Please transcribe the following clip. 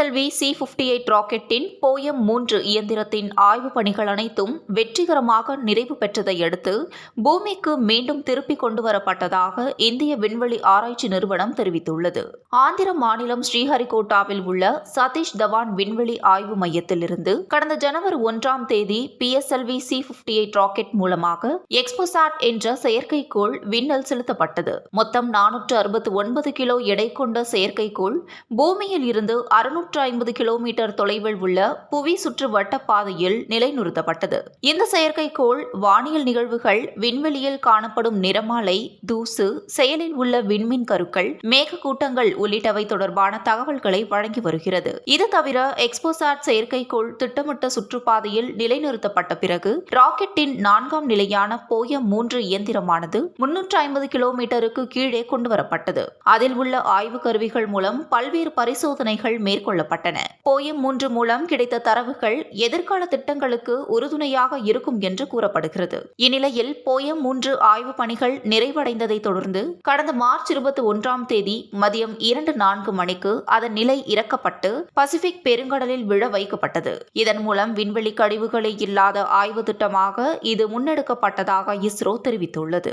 SLV C fifty eight ராக்கெட்டின் poem மூன்று இயந்திரத்தின் ஆய்வுப் பணிகள் அனைத்தும் வெற்றிகரமாக நிறைவு பெற்றதை அடுத்து பூமிக்கு மீண்டும் திருப்பிக் கொண்டு வரப்பட்டதாக இந்திய விண்வெளி ஆராய்ச்சி நிறுவனம் தெரிவித்துள்ளது. ஆந்திர மாநிலம் ஸ்ரீஹரிகோட்டாவில் உள்ள சதீஷ் தவான் விண்வெளி ஆய்வு மையத்திலிருந்து கடந்த ஜனவரி ஒன்றாம் தேதி PSLV C fifty eight rocket மூலமாக எக்ஸ்போசாட் என்ற செயற்கைக்கோள் விண்ணில் செலுத்தப்பட்டது. மொத்தம் நானூற்று அறுபத்தி ஒன்பது கிலோ எடை கொண்ட செயற்கைக்கோள் பூமியில் இருந்து அறுநூற்று ஐம்பது கிலோமீட்டர் தொலைவில் உள்ள புவி சுற்று வட்டப்பாதையில் நிலைநிறுத்தப்பட்டது. இந்த செயற்கைக்கோள் வானியல் நிகழ்வுகள் விண்வெளியில் காணப்படும் நிறமாலை தூசு செயலில் உள்ள விண்மின் கருக்கள் மேகக்கூட்டங்கள் உள்ளிட்டவை தொடர்பான தகவல்களை வழங்கி வருகிறது. இது தவிர எக்ஸ்போசாட் செயற்கைக்கோள் திட்டமிட்ட சுற்றுப்பாதையில் நிலைநிறுத்தப்பட்ட பிறகு ராக்கெட்டின் நான்காம் நிலையான போயம் மூன்று இயந்திரமானது முன்னூற்று ஐம்பது கிலோமீட்டருக்கு கீழே கொண்டு வரப்பட்டது அதில் உள்ள ஆய்வு கருவிகள் மூலம் பல்வேறு பரிசோதனைகள் மேற்கொள்ளப்பட்டன போயம் மூன்று மூலம் கிடைத்த தரவுகள் எதிர்கால திட்டங்களுக்கு உறுதுணையாக இருக்கும் என்று கூறப்படுகிறது. இந்நிலையில் போயம் மூன்று ஆய்வு பணிகள் நிறைவடைந்ததை தொடர்ந்து கடந்த மார்ச் இருபத்தி ஒன்றாம் தேதி மதியம் இரண்டு நான்கு மணிக்கு அதன் நிலை இறக்கப்பட்டு பசிபிக் பெருங்கடலில் விழ வைக்கப்பட்டது. இதன் மூலம் விண்வெளி கழிவுகளே இல்லாத ஆய்வு திட்டமாக இது முன்னெடுக்கப்பட்டதாக இஸ்ரோ தெரிவித்துள்ளது.